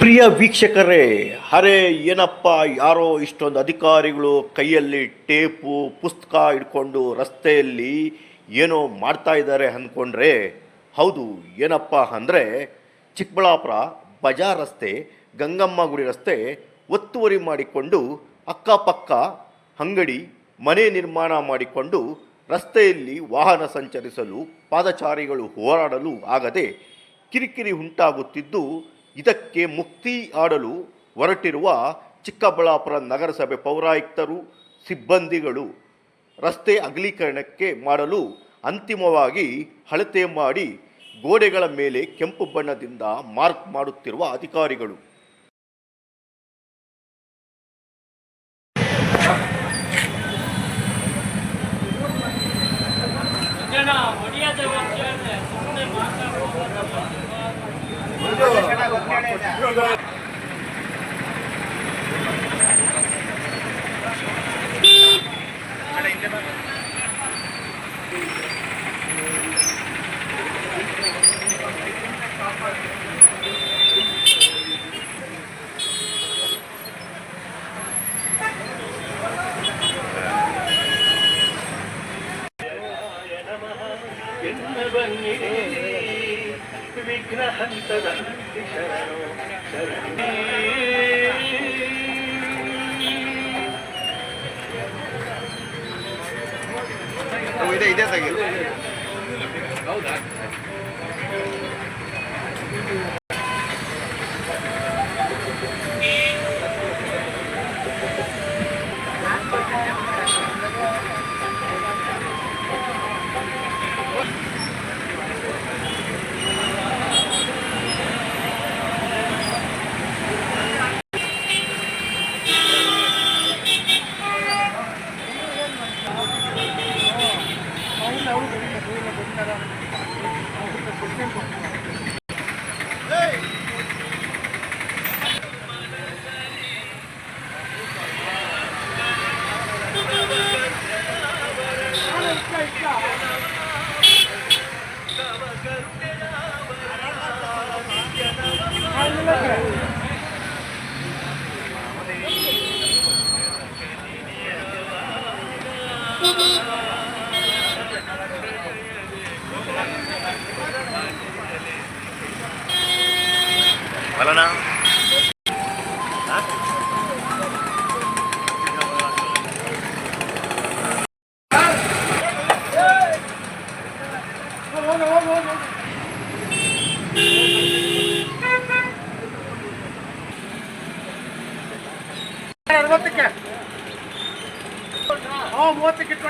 ಪ್ರಿಯ ವೀಕ್ಷಕರೇ ಅರೆ ಏನಪ್ಪ ಯಾರೋ ಇಷ್ಟೊಂದು ಅಧಿಕಾರಿಗಳು ಕೈಯಲ್ಲಿ ಟೇಪು, ಪುಸ್ತಕ ಇಟ್ಕೊಂಡು ರಸ್ತೆಯಲ್ಲಿ ಏನೋ ಮಾಡ್ತಾ ಇದ್ದಾರೆ ಅಂದ್ಕೊಂಡ್ರೆ, ಹೌದು ಏನಪ್ಪ ಅಂದರೆ ಚಿಕ್ಕಬಳ್ಳಾಪುರ ಬಜಾರ್ ರಸ್ತೆ, ಗಂಗಮ್ಮ ಗುಡಿ ರಸ್ತೆ ಒತ್ತುವರಿ ಮಾಡಿಕೊಂಡು ಅಕ್ಕಪಕ್ಕ ಅಂಗಡಿ, ಮನೆ ನಿರ್ಮಾಣ ಮಾಡಿಕೊಂಡು ರಸ್ತೆಯಲ್ಲಿ ವಾಹನ ಸಂಚರಿಸಲು ಪಾದಚಾರಿಗಳು ಹೋರಾಡಲು ಆಗದೆ ಕಿರಿಕಿರಿ ಉಂಟಾಗುತ್ತಿದ್ದು ಇದಕ್ಕೆ ಮುಕ್ತಿ ಆಡಲು ಹೊರಟಿರುವ ಚಿಕ್ಕಬಳ್ಳಾಪುರ ನಗರಸಭೆ ಪೌರಾಯುಕ್ತರು, ಸಿಬ್ಬಂದಿಗಳು ರಸ್ತೆ ಅಗಲೀಕರಣಕ್ಕೆ ಮಾಡಲು ಅಂತಿಮವಾಗಿ ಅಳತೆ ಮಾಡಿ ಗೋಡೆಗಳ ಮೇಲೆ ಕೆಂಪು ಬಣ್ಣದಿಂದ ಮಾರ್ಕ್ ಮಾಡುತ್ತಿರುವ ಅಧಿಕಾರಿಗಳು. ಇದೆ ಇದೆ ತೆಗಿ ಬಲನಾ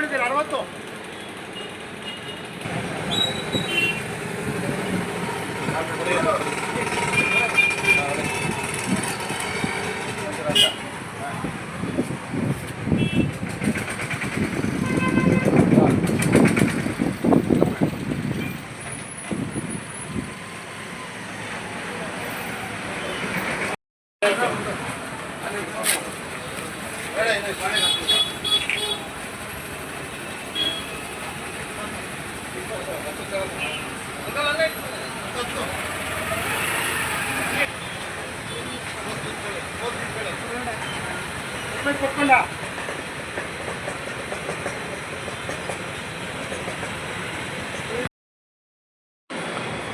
ಮೂವತ್ತಕ್ಕೆ ಇಟ್ಕೊಂಡಿದ್ದೀರಿ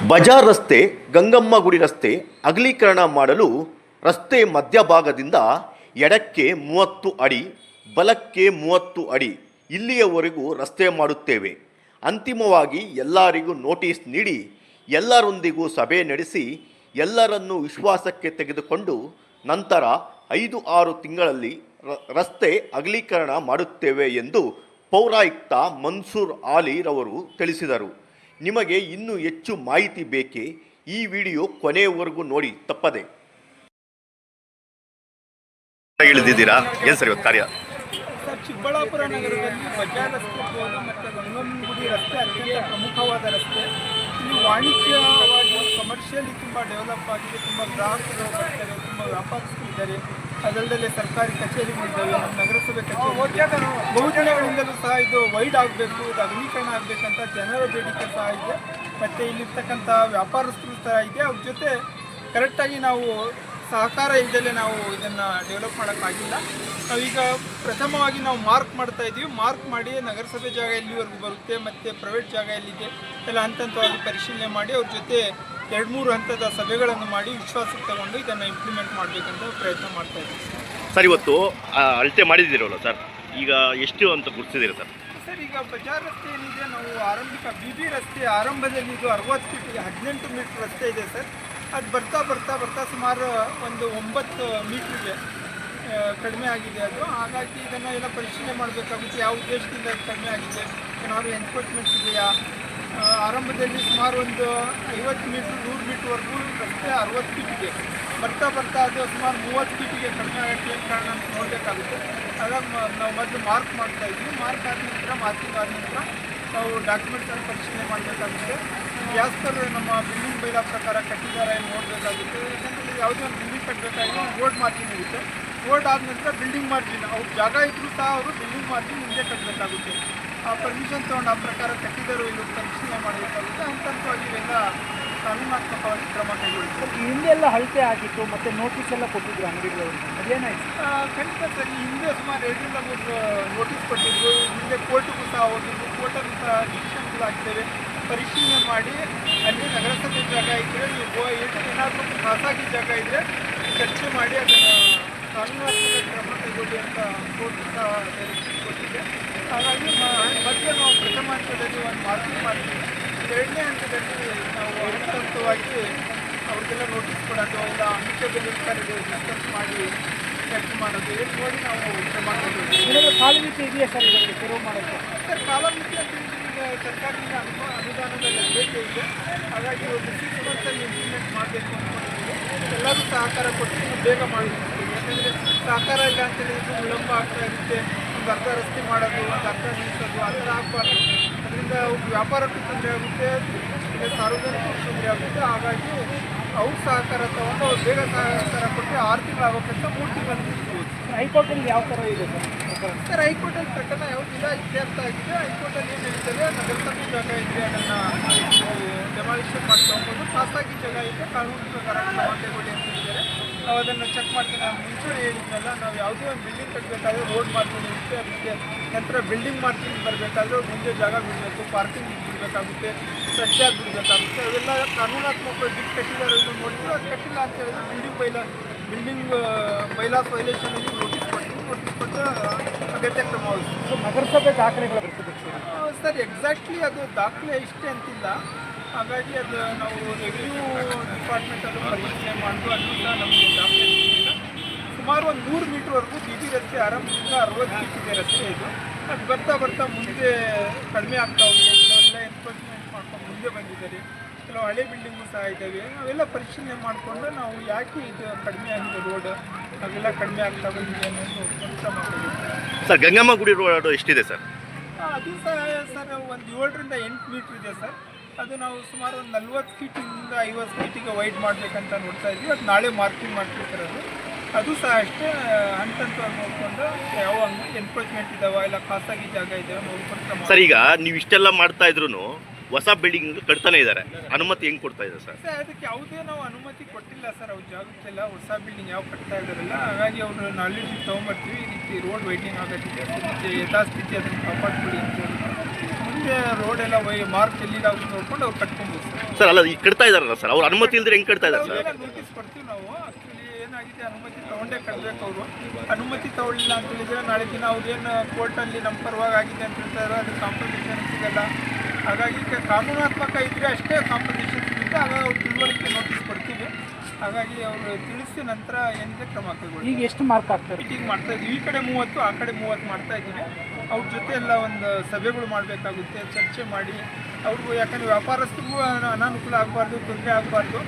ಬಜಾರ್ ರಸ್ತೆ ಗಂಗಮ್ಮ ಗುಡಿ ರಸ್ತೆ ಅಗಲೀಕರಣ ಮಾಡಲು ರಸ್ತೆ ಮಧ್ಯಭಾಗದಿಂದ ಎಡಕ್ಕೆ ಮೂವತ್ತು ಅಡಿ ಬಲಕ್ಕೆ ಮೂವತ್ತು ಅಡಿ ಇಲ್ಲಿಯವರೆಗೂ ರಸ್ತೆ ಮಾಡುತ್ತೇವೆ ಅಂತಿಮವಾಗಿ ಎಲ್ಲರಿಗೂ ನೋಟಿಸ್ ನೀಡಿ ಎಲ್ಲರೊಂದಿಗೂ ಸಭೆ ನಡೆಸಿ ಎಲ್ಲರನ್ನು ವಿಶ್ವಾಸಕ್ಕೆ ತೆಗೆದುಕೊಂಡು ನಂತರ ಐದು ಆರು ತಿಂಗಳಲ್ಲಿ ರಸ್ತೆ ಅಗಲೀಕರಣ ಮಾಡುತ್ತೇವೆ ಎಂದು ಪೌರಾಯುಕ್ತ ಮನ್ಸೂರ್ ಆಲಿರವರು ತಿಳಿಸಿದರು. ನಿಮಗೆ ಇನ್ನೂ ಹೆಚ್ಚು ಮಾಹಿತಿ ಬೇಕೇ ಈ ವಿಡಿಯೋ ಕೊನೆಯವರೆಗೂ ನೋಡಿ ತಪ್ಪದೆ. ಇಳಿದಿದ್ದೀರಾ? ಏನು ಸರ್ ಇವತ್ತು ಕಾರ್ಯ? ಸರ್ ಚಿಕ್ಕಬಳ್ಳಾಪುರ ನಗರದಲ್ಲಿ ಬಜಾರ್ ರಸ್ತೆ ಇರ್ಬೋದು ಮತ್ತು ಗಂಗಮ್ಮಗುಡಿ ರಸ್ತೆ ಅತ್ಯಂತ ಪ್ರಮುಖವಾದ ರಸ್ತೆ. ಇಲ್ಲಿ ವಾಣಿಜ್ಯವಾಗಿ ಕಮರ್ಷಿಯಲಿ ತುಂಬ ಡೆವಲಪ್ ಆಗಿದೆ ತುಂಬ ಗ್ರಾಹಕರು ಬರ್ತಾರೆ ತುಂಬ ವ್ಯಾಪಾರಸ್ಥರು ಇದ್ದಾರೆ. ಅದಲ್ಲದೆ ಸರ್ಕಾರಿ ಕಚೇರಿ ನಗರಸಭೆ ಕಚೇರಿ ಬಹುಜನಗಳಿಂದಲೂ ಸಹ ಇದು ವೈಡ್ ಆಗಬೇಕು, ಇದು ಅಗ್ನೀಕರಣ ಆಗಬೇಕಂತ ಜನರ ಬೇಡಿಕೆ ಸಹ ಇದೆ. ಮತ್ತು ಇಲ್ಲಿರ್ತಕ್ಕಂಥ ವ್ಯಾಪಾರಸ್ಥರು ಸಹ ಇದೆ. ಅವ್ರ ಜೊತೆ ಕರೆಕ್ಟಾಗಿ ನಾವು ಸಹಕಾರ ಇದ್ದಲ್ಲೇ ನಾವು ಇದನ್ನು ಡೆವಲಪ್ ಮಾಡೋಕ್ಕಾಗಿಲ್ಲ. ನಾವೀಗ ಪ್ರಥಮವಾಗಿ ನಾವು ಮಾರ್ಕ್ ಮಾಡ್ತಾ ಇದ್ದೀವಿ ಮಾರ್ಕ್ ಮಾಡಿ ನಗರಸಭೆ ಜಾಗ ಎಲ್ಲಿವರೆಗೂ ಬರುತ್ತೆ, ಮತ್ತು ಪ್ರೈವೇಟ್ ಜಾಗ ಎಲ್ಲಿದೆ, ಎಲ್ಲ ಹಂತ ಹಂತವಾಗಿ ಪರಿಶೀಲನೆ ಮಾಡಿ ಅವ್ರ ಜೊತೆ ಎರಡು ಮೂರು ಹಂತದ ಸಭೆಗಳನ್ನು ಮಾಡಿ ವಿಶ್ವಾಸಕ್ಕೆ ತಗೊಂಡು ಇದನ್ನು ಇಂಪ್ಲಿಮೆಂಟ್ ಮಾಡಬೇಕಂತ ಪ್ರಯತ್ನ ಮಾಡ್ತಾ ಇದ್ದೀವಿ ಸರ್. ಇವತ್ತು ಆ, ಅಳತೆ ಮಾಡಿದ್ದೀರಲ್ಲ ಸರ್? ಈಗ ಎಷ್ಟು ಅಂತ ಗುರುತಿದ್ದೀರಿ ಸರ್? ಸರ್ ಈಗ ಬಜಾರ್ ರಸ್ತೆ ಏನಿದೆ ನಾವು ಆರಂಭಿಕ ಬಿ ಬಿ ರಸ್ತೆ ಆರಂಭದಲ್ಲಿ ಇದು ಅರವತ್ತು ಫೀಟಿಗೆ ಹದಿನೆಂಟು ಮೀಟರ್ ರಸ್ತೆ ಇದೆ ಸರ್. ಅದು ಬರ್ತಾ ಬರ್ತಾ ಬರ್ತಾ ಸುಮಾರು ಒಂದು ಒಂಬತ್ತು ಮೀಟ್ರಿಗೆ ಆ, ಕಡಿಮೆ ಆಗಿದೆ ಅದು. ಹಾಗಾಗಿ ಇದನ್ನು ಎಲ್ಲ ಪರಿಶೀಲನೆ ಮಾಡಬೇಕಾಗುತ್ತೆ. ಯಾವ ಉದ್ದೇಶದಿಂದ ಅದು ಕಡಿಮೆ ಆಗಿದೆ? ಏನಾದ್ರು ಎನ್ಫೋರ್ಸ್ಮೆಂಟ್ ಇದೆಯಾ? ಆರಂಭದಲ್ಲಿ ಸುಮಾರು ಒಂದು ಐವತ್ತು ಮೀಟ್ರ್, ನೂರು ಮೀಟ್ರ್ವರೆಗೂ ರಸ್ತೆ ಅರವತ್ತು ಫೀಟಿಗೆ. ಬರ್ತಾ ಬರ್ತಾ ಅದು ಸುಮಾರು ಮೂವತ್ತು ಫೀಟಿಗೆ ಕಡಿಮೆ ಆಗೋಕ್ಕೆ ಏನು ಕಾರಣ ಅಂತ ನೋಡಬೇಕಾಗುತ್ತೆ. ಹಾಗಾಗಿ ನಾವು ಮೊದಲು ಮಾರ್ಕ್ ಮಾಡ್ತಾ ಇದ್ವಿ. ಮಾರ್ಕ್ ಆದ ನಂತರ, ಮಾರ್ಕಿಂಗ್ ಆದ ನಂತರ ನಾವು ಡಾಕ್ಯುಮೆಂಟ್ಸನ್ನು ಪರಿಶೀಲನೆ ಮಾಡಬೇಕಾಗುತ್ತೆ. ಗ್ಯಾಸ್ ಪರ್ ನಮ್ಮ ಬಿಲ್ಡಿಂಗ್ ಬೈಲ ಪ್ರಕಾರ ಕಟ್ಟಿದ್ದಾರೆ ಏನು ನೋಡಬೇಕಾಗುತ್ತೆ. ಯಾಕಂದರೆ ಯಾವುದೇ ಒಂದು ಬಿಲ್ಡಿಂಗ್ ಕಟ್ಟಬೇಕಾಗಿಲ್ಲ ಒಂದು ರೋಡ್ ಮಾರ್ಜಿನ್ ಇರುತ್ತೆ. ರೋಡ್ ಆದ ನಂತರ ಬಿಲ್ಡಿಂಗ್ ಮಾರ್ಜಿನ್ ಅವ್ರ ಜಾಗ ಇದ್ರೂ ಸಹ ಅವರು ಬಿಲ್ಡಿಂಗ್ ಮಾರ್ಜಿನ್ ಮುಂದೆ ಕಟ್ಟಬೇಕಾಗುತ್ತೆ. ಆ ಪರ್ಮಿಷನ್ ತೊಗೊಂಡು ಆ ಪ್ರಕಾರ ಕಟ್ಟಿದರು ಇಲ್ಲಿ ಪರಿಶೀಲನೆ ಮಾಡಬೇಕಾಗುತ್ತೆ ಅಂತರ್ಥವಾಗಿ ಹಂತವಾಗಿ ಇವೆಲ್ಲ ಕಾನೂನಾತ್ಮಕವಾಗಿ ಕ್ರಮ ಕೈಗೊಳ್ಳುತ್ತೆ. ಈ ಹಿಂದೆ ಎಲ್ಲ ಅಳತೆ ಆಗಿತ್ತು ಮತ್ತೆ ನೋಟಿಸ್ ಎಲ್ಲ ಕೊಟ್ಟಿದ್ರು ಅಂಗಡಿಗಳವರಿಗೆ ಅದೇನಾಯ್ತು? ಖಂಡಿತ ಸರ್. ಈ ಹಿಂದೆ ಸುಮಾರು ಎರಡರಿಂದ ಮೂರು ನೋಟಿಸ್ ಕೊಟ್ಟಿದ್ರು. ಹಿಂದೆ ಕೋರ್ಟ್ಗೂ ಸಹ ಹೋಗಿದ್ರು. ಕೋರ್ಟಲ್ಲೂ ಸಹ ಡಿಸಿಷನ್ಗಳು ಆಗ್ತೇವೆ ಪರಿಶೀಲನೆ ಮಾಡಿ ಅಲ್ಲಿ ನಗರಸಭೆ ಜಾಗ ಇದ್ದರೆ ಏನಾದರೂ ಖಾಸಗಿ ಜಾಗ ಇದ್ದರೆ ಚರ್ಚೆ ಮಾಡಿ ಅದನ್ನು ಕಾನೂನಾತ್ಮಕ ಕ್ರಮ ಕೈಗೊಳ್ಳಿ ಅಂತ ಕೋರ್ಟ್ ಸಹ ಕೊಟ್ಟಿದೆ ಹಾಗಾಗಿ ನಾವು ಪ್ರಥಮ ಹಂತದಲ್ಲಿ ಒಂದು ಮಾರ್ಕಿಂಗ್ ಮಾಡ್ತೀವಿ. ಎರಡನೇ ಹಂತದಲ್ಲಿ ನಾವು ಹಂತ ಹಂತವಾಗಿ ಅವ್ರಿಗೆಲ್ಲ ನೋಟಿಸ್ ಕೊಡೋದು ಇಲ್ಲ ಮ್ಯೂಚುವಲ್ ಕರೆದು ಡಿಸ್ಕಸ್ ಮಾಡಿ ಚರ್ಚೆ ಮಾಡೋದು ಏನು ನೋಡಿ ನಾವು ಕ್ರಮ ಕಾಲಮಿತಿ ಇದೆಯಾ ಸರ್ ಇದರಲ್ಲಿ ತೆರವು ಮಾಡೋದು ಸರ್ ಕಾಲಮಿತಿ ಅಂತ ಸರ್ಕಾರದಿಂದ ಅನುಭವ ಅನುದಾನದ ಲಭ್ಯತೆ ಇದೆ. ಹಾಗಾಗಿ ಒಂದು ಸಿಕ್ಸ್ ಮಂತ್ಸಲ್ಲಿ ಇಂಪ್ಲಿಮೆಂಟ್ ಮಾಡಬೇಕು ಅಂದ್ಕೊಂಡಿದ್ದೀವಿ ಎಲ್ಲರೂ ಸಹಕಾರ ಕೊಟ್ಟು ಬೇಗ ಮಾಡಬೇಕು ಯಾಕಂದರೆ ಸಹಕಾರ ಇಲ್ಲ ಅಂತ ಹೇಳಿದ್ರೆ ವಿಳಂಬ ಆಗ್ತಾ ಇರುತ್ತೆ. ಒಂದು ಅರ್ಧ ರಸ್ತೆ ಮಾಡೋದು ಒಂದು ಅರ್ಧ ನಿಲ್ಲಿಸೋದು ಆ ಥರ ಆಗಬಾರ್ದು. ಅದರಿಂದ ವ್ಯಾಪಾರಕ್ಕೂ ತೊಂದರೆ ಆಗುತ್ತೆ ಇಲ್ಲ ಸಾರ್ವಜನಿಕರಿಗೂ ತೊಂದರೆ ಆಗುತ್ತೆ. ಹಾಗಾಗಿ ಅವ್ರ ಸಹಕಾರ ತಗೊಂಡು ಅವ್ರು ಬೇಗ ಸಹಕಾರ ಕೊಟ್ಟರೆ ಆರು ತಿಂಗಳಾಗಬೇಕಂತ ಮೂರು ತಿಂಗಳು ಮುಗಿಸ್ಬೋದು ಹೈಕೋರ್ಟಲ್ಲಿ ಯಾವ ಥರ ಇದೆ ಸರ್? ಹೈಕೋರ್ಟಲ್ಲಿ ಪ್ರಕರಣ ಯಾವುದಿಲ್ಲ ಇತ್ಯರ್ಥ ಆಗಿದೆ. ಹೈಕೋರ್ಟಲ್ಲಿ ಏನು ಹೇಳ್ತಾರೆ ನಗರಸಭೆ ಜಾಗ ಇದೆ ಅದನ್ನು ಡೆಮಾಲಿಷನ್ ಮಾಡಿ ತಗೊಬೋದು. ಖಾಸಗಿ ಜಾಗ ಇದೆ ಕಾನೂನು ಪ್ರಕಾರ ಅಂತ ಹೇಳಿದ್ದಾರೆ. ನಾವು ಅದನ್ನು ಚೆಕ್ ಮಾಡ್ತೀನಿ. ನಾವು ಮುಂಚೆ ಹೇಳಿದ್ನಲ್ಲ ನಾವು ಯಾವುದೇ ಒಂದು ಬಿಲ್ಡಿಂಗ್ ಕಟ್ಟಬೇಕಾದ್ರೆ ರೋಡ್ ಮಾಡ್ತೀವಿ ಇರುತ್ತೆ ಅದಕ್ಕೆ ನಂತರ ಬಿಲ್ಡಿಂಗ್ ಮಾಡ್ತೀವಿ ಬರಬೇಕಾದ್ರೆ ಮುಂದೆ ಜಾಗ ಬಿಡಬೇಕು ಪಾರ್ಕಿಂಗ್ ಬಿಡಬೇಕಾಗುತ್ತೆ ಸಜ್ಜಾಗಿ ಬಿಡಬೇಕಾಗುತ್ತೆ. ಅವೆಲ್ಲ ಕಾನೂನಾತ್ಮಕ ಬಿಟ್ಟು ಕಟ್ಟಿದ್ದಾರೆ. ಇದನ್ನು ನೋಡಿದ್ರು ಅದು ಕಟ್ಟಿಲ್ಲ ಅಂತ ಹೇಳಿದ್ರೆ ಬಿಲ್ಡಿಂಗ್ ಬೈಲಾ ಬಿಲ್ಡಿಂಗ್ ಬೈಲಾಸ್ ವೈಲೇಷನಲ್ಲಿ ನೋಟಿಸ್ ಕೊಟ್ಟು ನೋಟಿಸ್ ಕೊಟ್ಟು ಅಗತ್ಯ ಕ್ರಮ ಸೊ ನಗರಸಭೆ ದಾಖಲೆಗಳು ಬರ್ತದೆ. ಸರ್ ಎಕ್ಸಾಕ್ಟ್ಲಿ ಅದು ದಾಖಲೆ ಇಷ್ಟೇ ಅಂತಿಲ್ಲ. ಹಾಗಾಗಿ ಅದು ನಾವು ರೆವಿನ್ಯೂ ಡಿಪಾರ್ಟ್ಮೆಂಟ್ ಅದು ಪರಿಶೀಲನೆ ಮಾಡಿದ್ರು. ಅದರಿಂದ ಸಹ ನಮಗೆ ದಾಖಲೆ ಸುಮಾರು ಒಂದು ನೂರು ಮೀಟ್ರ್ವರೆಗೂ ಬಿ ಬಿ ರಸ್ತೆ ಆರಂಭದಿಂದ ಅರವತ್ತು ಫೀಟ್ ಇದೆ ರಸ್ತೆ ಇದು. ಅದು ಬರ್ತಾ ಬರ್ತಾ ಮುಂದೆ ಕಡಿಮೆ ಆಗ್ತಾ ಹೋಗಿದೆ. ಕೆಲವೆಲ್ಲ ಎನ್ಫೋರ್ಸ್ಮೆಂಟ್ ಮಾಡ್ಕೊಂಡು ಮುಂದೆ ಬಂದಿದ್ದಾರೆ. ಕೆಲವು ಹಳೆ ಬಿಲ್ಡಿಂಗು ಸಹ ಇದ್ದಾವೆ. ನಾವೆಲ್ಲ ಪರಿಶೀಲನೆ ಮಾಡಿಕೊಂಡು ನಾವು ಯಾಕೆ ಇದು ಕಡಿಮೆ ಆಗಿದೆ ರೋಡ್ ಅವೆಲ್ಲ ಕಡಿಮೆ ಆಗ್ತಾ ಬಂದಿದೆ ಅನ್ನೋದು ಕೆಲಸ ಮಾಡಿದ್ದೀವಿ ಸರ್ ಗಂಗಮ್ಮ ಗುಡಿ ರೋಡ್ ಎಷ್ಟಿದೆ ಸರ್? ಅದು ಸಹ ಸರ್ ಒಂದು ಏಳರಿಂದ ಎಂಟು ಮೀಟ್ರ್ ಇದೆ ಸರ್. ಅದು ನಾವು ಸುಮಾರು ಒಂದು ನಲ್ವತ್ತು ಫೀಟಿಂದ ಐವತ್ತು ಫೀಟಿಗೆ ವೈಡ್ ಮಾಡಬೇಕಂತ ನೋಡ್ತಾ ಇದ್ವಿ. ಅದು ನಾಳೆ ಮಾರ್ಕಿಂಗ್ ಮಾಡ್ತಿರ್ತಾರೆ ಅದು ಅದು ಸಹ ಅಷ್ಟೇ ಹಂತ ಹಂತವಾಗಿ ನೋಡಿಕೊಂಡು ಯಾವ ಎನ್ಕ್ರೋಚ್ಮೆಂಟ್ ಇದಾವ ಇಲ್ಲ ಖಾಸಗಿ ಜಾಗ ಇದಾವೆ ನೋಡ್ಕೊಂಡು ಸರ್ ಈಗ ನೀವು ಇಷ್ಟೆಲ್ಲ ಮಾಡ್ತಾ ಇದ್ರು ಹೊಸ ಬಿಲ್ಡಿಂಗ್ ಕಟ್ತಾನೆ ಇದ್ದಾರೆ ಅನುಮತಿ ಹೆಂಗ್ ಕೊಡ್ತಾ ಇದ್ದಾರೆ ಸರ್? ಸರ್ ಅದಕ್ಕೆ ಯಾವುದೇ ನಾವು ಅನುಮತಿ ಕೊಟ್ಟಿಲ್ಲ ಸರ್. ಅವ್ರ ಜಾಗಕ್ಕೆಲ್ಲ ಹೊಸ ಬಿಲ್ಡಿಂಗ್ ಯಾವ ಕಟ್ತಾ ಇದ್ದಾರಲ್ಲ ಹಾಗಾಗಿ ಅವರು ನಾಲೆಡ್ಜ್ ತೊಗೊಂಬರ್ತೀವಿ. ಈ ರೀತಿ ರೋಡ್ ವೈಟಿಂಗ್ ಆಗೋದಿದೆ ಅದಕ್ಕೆ ಯಥಾಸ್ಥಿತಿ ಅದನ್ನು ಕಾಪಾಡ್ಕೊಳ್ಳಿ ಅಂತ ಹೇಳಿ ರೋಡ್ ಎಲ್ಲ ವೈ ಮಾರ್ಕ್ ಎಲ್ಲಿಗಾಗುತ್ತೆ ನೋಡ್ಕೊಂಡು ಅವ್ರು ಕಟ್ಕೊಬೋದು ಸರ್. ಸರ್ ಅಲ್ಲ ಈಗ ಕಟ್ತಾ ಇದಾರಲ್ಲ ಸರ್? ಅವ್ರ ಅನುಮತಿ ಇಲ್ಲದ್ರೆ ಹೆಂಗ್ ಕಟ್ತಾ ಇದ್ದಾರೆ ಸರ್? ನೋಟಿಸ್ ಕೊಡ್ತೀವಿ ನಾವು. ಆಕ್ಚುಲಿ ಏನಾಗಿದೆ ಅನುಮತಿ ತಗೊಂಡೇ ಕಟ್ಬೇಕು ಅವರು. ಅನುಮತಿ ತಗೊಳ್ಳಿಲ್ಲ ಅಂತ ಹೇಳಿದ್ರೆ ನಾಳೆ ದಿನ ಅವ್ರೇನು ಕೋರ್ಟಲ್ಲಿ ನಮ್ಮ ಪರವಾಗಿ ಆಗಿದೆ ಅಂತ ಹೇಳ್ತಾರೆ ಅದು ಕಾಂಪಿಟೇಷನ್ ಸಿಗಲ್ಲ. ಹಾಗಾಗಿ ಕಾನೂನಾತ್ಮಕ ಇದ್ರೆ ಅಷ್ಟೇ ಕಾಂಪಿಟೇಷನ್ ಸಿಗುತ್ತೆ. ಆಗ ಅವ್ರು ತಿಳುವಳಿಕೆ ನೋಟಿಸ್ ಕೊಡ್ತೀವಿ. ಹಾಗಾಗಿ ಅವರು ತಿಳಿಸಿ ನಂತರ ಏನಿದೆ ಕ್ರಮ ಕೈಗೊಳ್ಳಿ. ಈಗ ಎಷ್ಟು ಮಾರ್ಕ್ ಆಗ್ತಾರೆ ಮೀಟಿಂಗ್ ಮಾಡ್ತಾ ಇದ್ವಿ ಈ ಕಡೆ ಮೂವತ್ತು ಆ ಕಡೆ ಮೂವತ್ತು ಮಾಡ್ತಾ ಇದ್ದೀವಿ. ಅವ್ರ ಜೊತೆ ಎಲ್ಲ ಒಂದು ಸಭೆಗಳು ಮಾಡಬೇಕಾಗುತ್ತೆ, ಚರ್ಚೆ ಮಾಡಿ, ಅವ್ರಿಗೂ ಯಾಕಂದರೆ ವ್ಯಾಪಾರಸ್ಥರಿಗೂ ಅನ- ಅನಾನುಕೂಲ ಆಗಬಾರ್ದು, ತೊಂದರೆ ಆಗಬಾರ್ದು.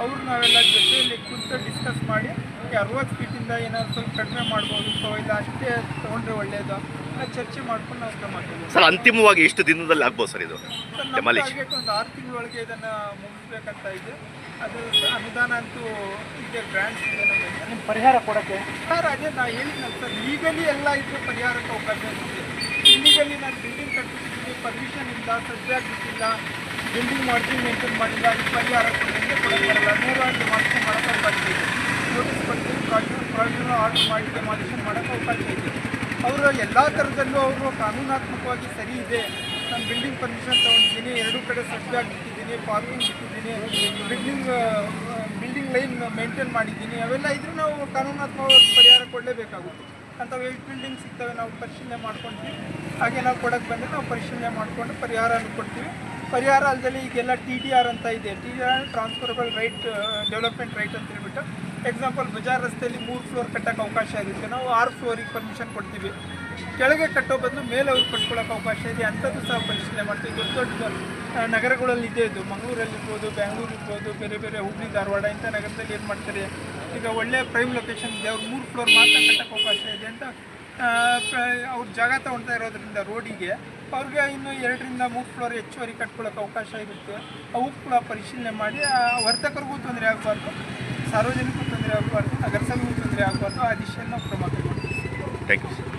ಅವ್ರು ನಾವೆಲ್ಲ ಜೊತೆಯಲ್ಲಿ ಕುಂತು ಡಿಸ್ಕಸ್ ಮಾಡಿ ಅರವತ್ತು ಫೀಟಿಂದ ಏನಾದ್ರು ಸ್ವಲ್ಪ ಕಡಿಮೆ ಮಾಡ್ಬೋದು ಸೊ ಇಲ್ಲ ಅಷ್ಟೇ ತೊಗೊಂಡ್ರೆ ಒಳ್ಳೆಯದು ಚರ್ಚೆ ಮಾಡ್ಕೊಂಡು ನಾವು ಕ್ರಮ ಸರ್ ಅಂತಿಮವಾಗಿ ಎಷ್ಟು ದಿನದಲ್ಲಿ ಆಗ್ಬೋದು ಸರ್ ಇದು. ಟಾರ್ಗೆಟ್ ಒಂದು ಆರು ತಿಂಗಳೊಳಗೆ ಇದನ್ನು ಮುಗಿಸ್ಬೇಕಂತ ಇದೆ. ಅದು ಅನುದಾನ ಅಂತೂ ಇದೆ ಗ್ರ್ಯಾಂಡ್ ನಿಮ್ಮ ಪರಿಹಾರ ಕೊಡೋಕ್ಕೆ? ಸರ್ ಅದೇ ನಾ ಹೇಳಿದ್ನಲ್ಲ ಸರ್ ಲೀಗಲಿ ಎಲ್ಲ ಇದ್ರೆ ಪರಿಹಾರಕ್ಕೆ ಅವಕಾಶ ಇದೆ ಇಲ್ಲಿಗಲಿ ನಾನು ಬಿಲ್ಡಿಂಗ್ ಕಟ್ಟಿದ್ದೀನಿ ಪರ್ಮಿಷನ್ ಇಲ್ಲ ಸಜ್ಜಾಗಿಟ್ಟಿಲ್ಲ ಬಿಲ್ಡಿಂಗ್ ಮಾಡ್ತೀನಿ ಮೇಂಟೈನ್ ಮಾಡಿಲ್ಲ ಈ ಪರಿಹಾರ ಕೊಡೋದ್ರಿಂದ ಕೊಡೋದಿಲ್ಲ ನೂರಾರು ಮಾಡ್ಕೊಂಡು ಮಾಡೋಕ್ಕೆ ಅವಕಾಶ ಇದೆ. ನೋಟಿಸ್ ಆರ್ಡರ್ ಮಾಡಿ ಡೆಮಾಲಿಷನ್ ಮಾಡೋಕ್ಕೆ ಅವಕಾಶ ಇದೆ. ಅವರು ಎಲ್ಲ ಥರದಲ್ಲೂ ಅವರು ಕಾನೂನಾತ್ಮಕವಾಗಿ ಸರಿ ಇದೆ. ನಾನು ಬಿಲ್ಡಿಂಗ್ ಪರ್ಮಿಷನ್ ತೊಗೊಂಡಿದ್ದೀನಿ, ಎರಡೂ ಕಡೆ ಸೆಟ್ಬ್ಯಾಕ್ ಬಿಟ್ಟಿದ್ದೀನಿ ಪಾರ್ಕಿಂಗ್ ಬಿಟ್ಟಿದ್ದೀನಿ ಬಿಲ್ಡಿಂಗ್ ಬಿಲ್ಡಿಂಗ್ ಲೈನ್ ಮೇಂಟೈನ್ ಮಾಡಿದ್ದೀನಿ. ಅವೆಲ್ಲ ಇದ್ರೆ ನಾವು ಕಾನೂನಾತ್ಮಕವಾಗಿ ಪರಿಹಾರ ಕೊಡಲೇಬೇಕಾಗುತ್ತೆ. ಅಂಥವು ಏಟ್ ಬಿಲ್ಡಿಂಗ್ ಸಿಗ್ತವೆ, ನಾವು ಪರಿಶೀಲನೆ ಮಾಡ್ಕೊಳ್ತೀವಿ ಹಾಗೆ ನಾವು ಕೊಡೋಕ್ಕೆ ಬಂದರೆ ನಾವು ಪರಿಶೀಲನೆ ಮಾಡಿಕೊಂಡು ಪರಿಹಾರನೂ ಕೊಡ್ತೀವಿ. ಪರಿಹಾರ ಅಲ್ಲದೆ ಈಗೆಲ್ಲ ಟಿ ಡಿ ಆರ್ ಅಂತ ಇದೆ. T D R transferable right development right ಅಂತ ಹೇಳ್ಬಿಟ್ಟು ಎಕ್ಸಾಂಪಲ್ ಬಜಾರ್ ರಸ್ತೆಯಲ್ಲಿ ಮೂರು ಫ್ಲೋರ್ ಕಟ್ಟೋಕ್ಕೆ ಅವಕಾಶ ಇರುತ್ತೆ. ನಾವು ಆರು ಫ್ಲೋರಿಗೆ ಪರ್ಮಿಷನ್ ಕೊಡ್ತೀವಿ. ಕೆಳಗೆ ಕಟ್ಟೋ ಬಂದು ಮೇಲೆ ಅವ್ರಿಗೆ ಕಟ್ಕೊಳ್ಳೋಕೆ ಅವಕಾಶ ಇದೆ. ಅಂಥದ್ದು ಸಹ ಪರಿಶೀಲನೆ ಮಾಡ್ತೀವಿ. ದೊಡ್ಡ ದೊಡ್ಡ ನಗರಗಳಲ್ಲಿ ಇದೆ ಇದು. ಮಂಗಳೂರಲ್ಲಿರ್ಬೋದು ಇರ್ಬೋದು ಬೇರೆ ಬೇರೆ ಹುಬ್ಳಿ, ಧಾರವಾಡ ಇಂಥ ನಗರದಲ್ಲಿ ಏನು ಮಾಡ್ತಾರೆ? ಈಗ ಒಳ್ಳೆಯ ಪ್ರೈಮ್ ಲೊಕೇಶನ್ ಇದೆ. ಅವ್ರು ಮೂರು ಫ್ಲೋರ್ ಮಾತ್ರ ಕಟ್ಟೋಕ್ಕೆ ಅವಕಾಶ ಇದೆ ಅಂತ ಅವ್ರ ಜಾಗ ತೊಗೊಳ್ತಾ ಇರೋದ್ರಿಂದ ರೋಡಿಗೆ ಅವ್ರಿಗೆ ಇನ್ನು ಎರಡರಿಂದ ಮೂರು ಫ್ಲೋರ್ ಹೆಚ್ಚುವರಿ ಕಟ್ಕೊಳ್ಳೋಕೆ ಅವಕಾಶ ಇರುತ್ತೆ. ಅವು ಕೂಡ ಪರಿಶೀಲನೆ ಮಾಡಿ ವರ್ತಕರಿಗೂ ತೊಂದರೆ ಆಗಬಾರ್ದು. ಸಾರ್ವಜನಿಕರಿಗೂ ತೊಂದರೆ ಆಗಬಾರ್ದು ನಗರಸಭೆಗೂ ತೊಂದರೆ ಆಗಬಾರ್ದು ಆ ದಿಶೆಯನ್ನು ನಾವು ಕ್ರಮ ಕೈಗೊಳ್ತೀವಿ ಥ್ಯಾಂಕ್ ಯು ಸರ್